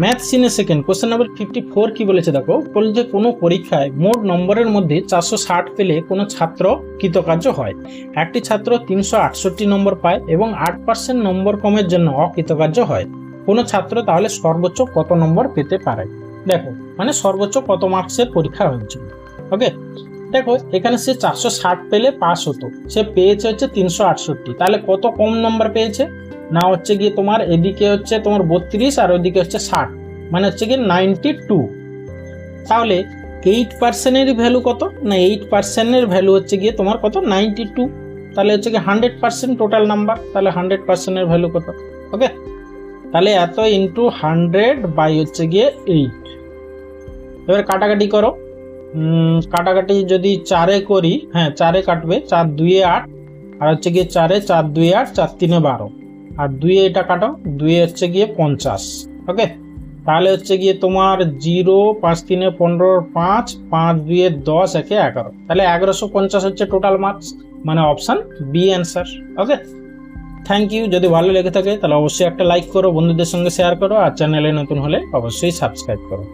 Math সিনে second question number fifty four কি বলেছে দেখো? বলছে কোনো পরীক্ষায় মোট নম্বরের মধ্যে চারশো ষাট পেলে কোনো ছাত্র কৃতকার্য হয়। একটি ছাত্র তিনশো আটষট্টি নম্বর পায় এবং আট পার্সেন্ট নম্বর কমের জন্য অকৃতকার্য হয়। কোনো ছাত্র তাহলে সর্বোচ্চ কত নম্বর পেতে পারে? দেখো মানে সর্বোচ্চ কত মার্কসের পরীক্ষা হয়েছিল ওকে দেখো, এখানে সে চারশো ষাট পেলে পাস হতো। সে পেয়েছে হচ্ছে তিনশো আটষট্টি। তাহলে কত কম নম্বর পেয়েছে? না হচ্ছে গিয়ে তোমার এদিকে হচ্ছে তোমার বত্রিশ আর ওইদিকে হচ্ছে ষাট। মানে হচ্ছে গিয়ে নাইনটি টু তাহলে এইট পার্সেন্টের ভ্যালু কত? না এইট পার্সেন্টের ভ্যালু হচ্ছে গিয়ে তোমার কত? নাইনটি টু তাহলে হচ্ছে গিয়ে হান্ড্রেড পার্সেন্ট টোটাল নাম্বার তাহলে হান্ড্রেড পার্সেন্টের ভ্যালু কত? ওকে তাহলে এত ইন্টু হান্ড্রেড বাই হচ্ছে গিয়ে এইট এবার কাটাকাটি করো। কাটাকাটি যদি চারে করি হ্যাঁ চারে কাটবে, চার দুইয়ে আট। আর হচ্ছে গিয়ে চারে, চার দুই আট, চার তিনে বারো। আর দুইয়ে এটা কাটো দুইয়ে হচ্ছে গিয়ে পঞ্চাশ, ওকে? তাহলে হচ্ছে গিয়ে তোমার জিরো, পাঁচ তিনে পনেরো, পাঁচ পাঁচ দুইয়ে দশ, একে এগারো। তাহলে এগারোশো পঞ্চাশ হচ্ছে টোটাল মার্কস মানে option B answer okay? Thank you যদি ভালো লেগে থাকে তাহলে অবশ্যই একটা লাইক করো, বন্ধুদের সঙ্গে শেয়ার করো, আর চ্যানেলে নতুন হলে অবশ্যই সাবস্ক্রাইব করো।